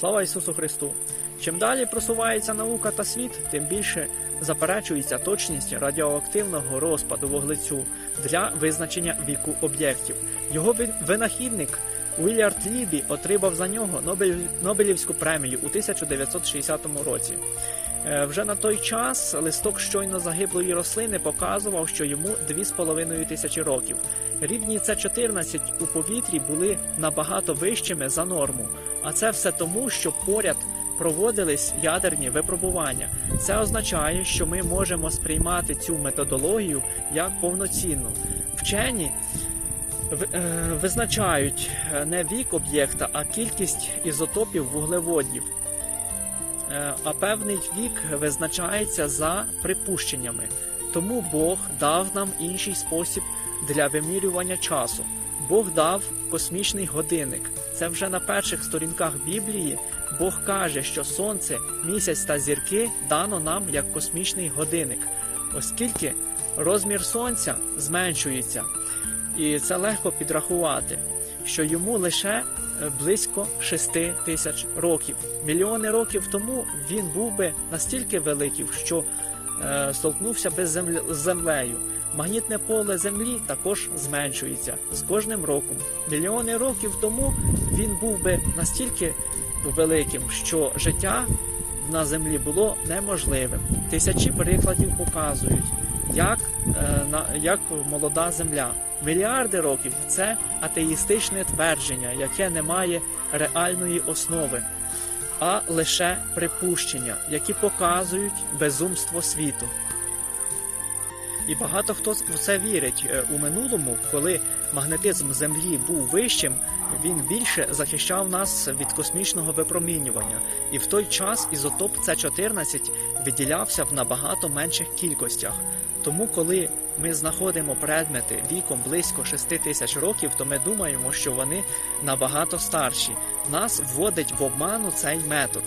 Слава Ісусу Христу! Чим далі просувається наука та світ, тим більше заперечується точність радіоактивного розпаду вуглецю для визначення віку об'єктів. Його ви- винахідник Уільярд Лібі отримав за нього Нобелівську премію у 1960 році. Е, Вже на той час листок щойно загиблої рослини показував, що йому 2,5 тисячі років. Рівні С14 у повітрі були набагато вищими за норму, а це все тому, що поряд проводились ядерні випробування. Це означає, що ми можемо сприймати цю методологію як повноцінну. Вчені визначають е, не вік об'єкта, а кількість ізотопів вуглеводів. Е, А певний вік визначається за припущеннями. Тому Бог дав нам інший спосіб для вимірювання часу. Бог дав космічний годинник. Це вже на перших сторінках Біблії Бог каже, що сонце, місяць та зірки дано нам як космічний годинник, оскільки розмір сонця зменшується, і це легко підрахувати, що йому лише е, близько 6 тисяч років. Мільйони років тому він був би настільки великий, що е, столкнувся би з землею. Магнітне поле Землі також зменшується з кожним роком. Мільйони років тому він був би настільки великим, що життя на землі було неможливим. Тисячі прикладів показують, як, е, як молода земля. Мільярди років це атеїстичне твердження, яке не має реальної основи, а лише припущення, які показують безумство світу. І багато хто в це вірить. Е, У минулому, коли магнетизм Землі був вищим, він більше захищав нас від космічного випромінювання. І в той час ізотоп С14 виділявся в набагато менших кількостях. Тому, коли ми знаходимо предмети віком близько 6 тисяч років, то ми думаємо, що вони набагато старші. Нас вводить в обману цей метод.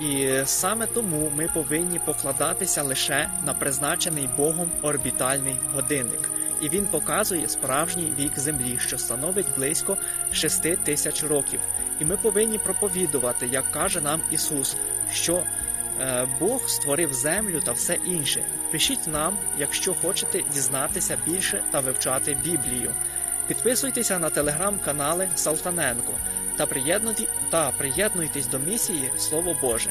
І саме тому ми повинні покладатися лише на призначений Богом орбітальний годинник. І він показує справжній вік Землі, що становить близько 6 тисяч років. І ми повинні проповідувати, як каже нам Ісус, що е, Бог створив землю та все інше. Пишіть нам, якщо хочете дізнатися більше та вивчати Біблію. Підписуйтеся на телеграм-канали Салтаненко та приєднуйтесь до місії Слово Боже.